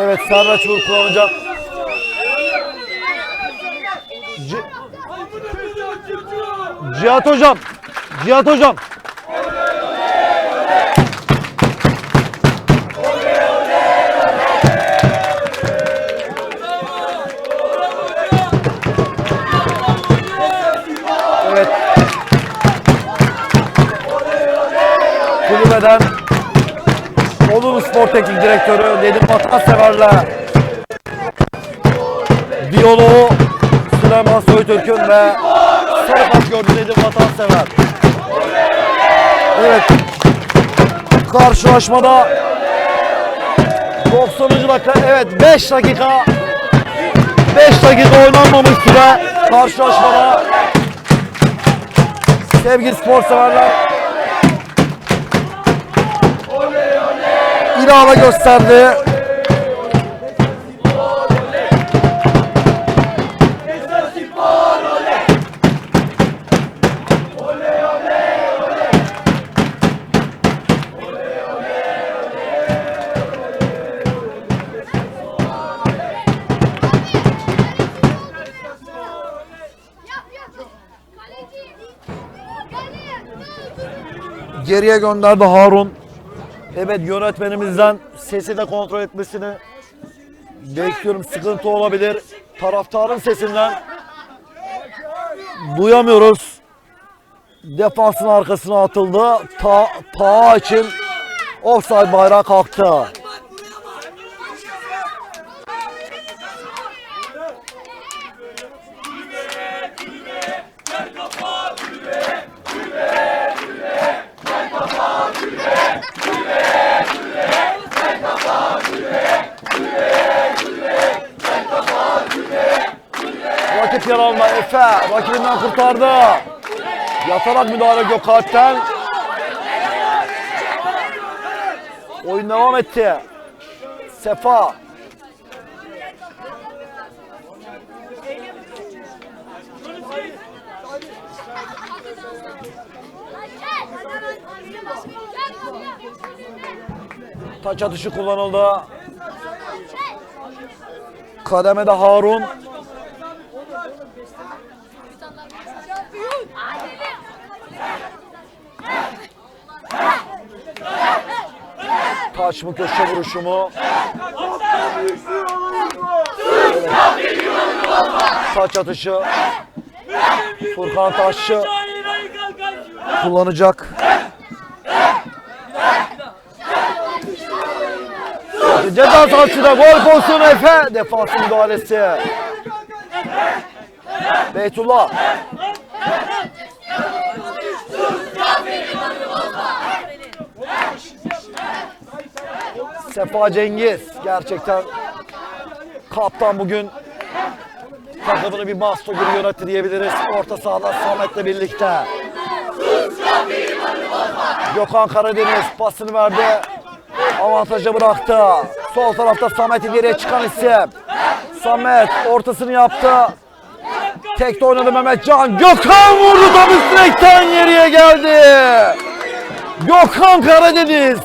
Evet Serraç vur kullanacak. C- Cihat hocam. Cihat hocam. Evet. Kulübeden Olulu Spor Teknik Direktörü Nedim Vatansever'le Diyaloğu Süleyman Soytürk'ün ve sarı kart gördü Nedim Vatansever. Evet. Karşılaşmada 90. dakika evet 5 dakika 5 dakika oynanmamış süre karşılaşmada sevgili spor severler ilave gösterdi. Geriye gönderdi Harun. Evet yönetmenimizden sesi de kontrol etmesini bekliyorum. Sıkıntı olabilir. Taraftarın sesinden duyamıyoruz. Defansın arkasına atıldı. Ta, ta için offside bayrağı kalktı. Yer alma Efe. Rakibinden kurtardı. Yatarak müdahale Gökalp'ten. Oyun devam etti. Sefa. Taç atışı kullanıldı. Kademede Harun. Taç mı köşe vuruşu mu? Taç atışı. Furkan Taşçı kullanacak. Ceza sahasında gol pozisyonu Efe. Defansın müdahalesi. Beytullah. Sefa Cengiz gerçekten kaptan bugün takımını bir masto gibi yönetti diyebiliriz. Orta sahada Samet'le birlikte. Gökhan Karadeniz pasını verdi. Avantaja bıraktı. Sol tarafta Samet ileriye çıkan isim. Samet ortasını yaptı. Tekte oynadı Mehmet Can. Gökhan vurdu top üst direkten geriye geldi. Gökhan Karadeniz.